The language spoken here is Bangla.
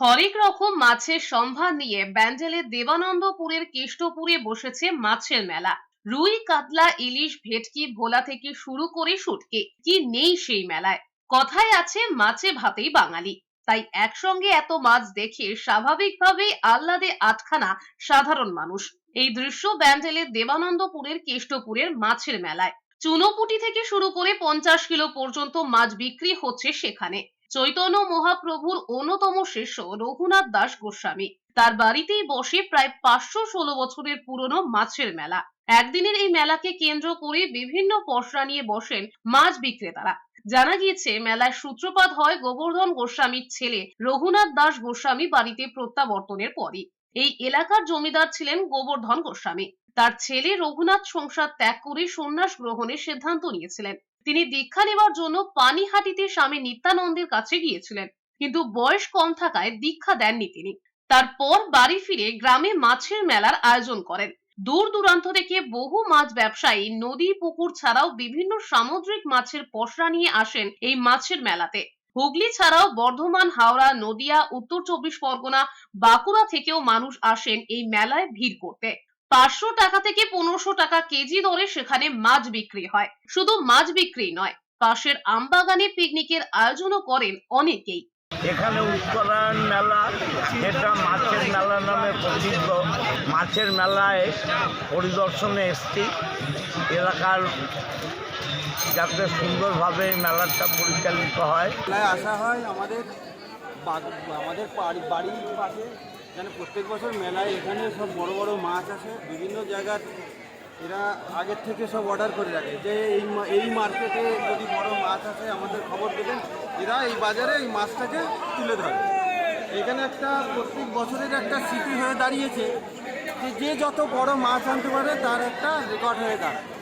হরেক রকম মাছের সম্ভার নিয়ে ব্যান্ডেলের দেবানন্দপুরের কেষ্টপুরে বসেছে মাছের মেলা। রুই, কাতলা, ইলিশ, ভেটকি, ভোলা থেকে শুরু করে শুটকে। কি নেই সেই মেলায়? কথায় আছে মাছে ভাতেই বাঙালি। তাই একসঙ্গে এত মাছ দেখে স্বাভাবিকভাবেই আহ্লাদে আটখানা সাধারণ মানুষ। এই দৃশ্য ব্যান্ডেলের দেবানন্দপুরের কেষ্টপুরের মাছের মেলায়। চুনোপুটি থেকে শুরু করে পঞ্চাশ কিলো পর্যন্ত মাছ বিক্রি হচ্ছে সেখানে। চৈতন্য মহাপ্রভুর অন্যতম শিষ্য রঘুনাথ দাস গোস্বামী। তার বাড়িতেই বসে প্রায় পাঁচশো ষোলো বছরের পুরনো মাছের মেলা। একদিনের এই মেলাকে কেন্দ্র করে বিভিন্ন পসরা নিয়ে বসেন মাছ বিক্রেতারা। জানা গিয়েছে মেলার সূত্রপাত হয় গোবর্ধন গোস্বামীর ছেলে রঘুনাথ দাস গোস্বামী বাড়িতে প্রত্যাবর্তনের পরই। এই এলাকার জমিদার ছিলেন গোবর্ধন গোস্বামী। তার ছেলে রঘুনাথ সংসার ত্যাগ করে সন্ন্যাস গ্রহণের সিদ্ধান্ত নিয়েছিলেন। তিনি দীক্ষা নেওয়ার জন্য পানিহাটিতে স্বামী নিত্যানন্দের কাছে গিয়েছিলেন, কিন্তু বয়স কম থাকায় দীক্ষা দেননি তিনি। তারপর বাড়ি ফিরে গ্রামে মাছের মেলার আয়োজন করেন। দূর দূরান্ত থেকে বহু মাছ ব্যবসায়ী নদী, পুকুর ছাড়াও বিভিন্ন সামুদ্রিক মাছের পসরা নিয়ে আসেন এই মাছের মেলাতে। হুগলি ছাড়াও বর্ধমান, হাওড়া, নদিয়া, উত্তর চব্বিশ পরগনা, বাঁকুড়া থেকেও মানুষ আসেন এই মেলায় ভিড় করতে। পাঁচশো টাকা থেকে পনেরোশো টাকা কেজি দরে সেখানে মাছ বিক্রি হয়। শুধু মাছ বিক্রি নয় পাশের আমবাগানে পিকনিকের আয়োজনও করেন অনেকেই। এখানে উত্তরায়ণ মেলা যেটা মাছের মেলা নামে প্রসিদ্ধ। মাছের মেলায় পরিদর্শনে এসছি। এলাকার যাতে সুন্দরভাবে মেলাটা পরিচালিত হয়। আসা হয় আমাদের আমাদের বাড়ির পাশে। এখানে প্রত্যেক বছর মেলায় এখানে সব বড় বড় মাছ আসে, বিভিন্ন জায়গার এরা আগের থেকে সব অর্ডার করে রাখে। যে এই এই মার্কেটে যদি বড় মাছ আসে, আমাদের খবর দেবেন, এরা এই বাজারে এই মাছটাকে তুলে ধরে। এখানে একটা প্রত্যেক বছরের একটা স্মৃতি হয়ে দাঁড়িয়েছে যে যত বড় মাছ আনতে পারে, তার একটা রেকর্ড হয়ে দাঁড়ায়।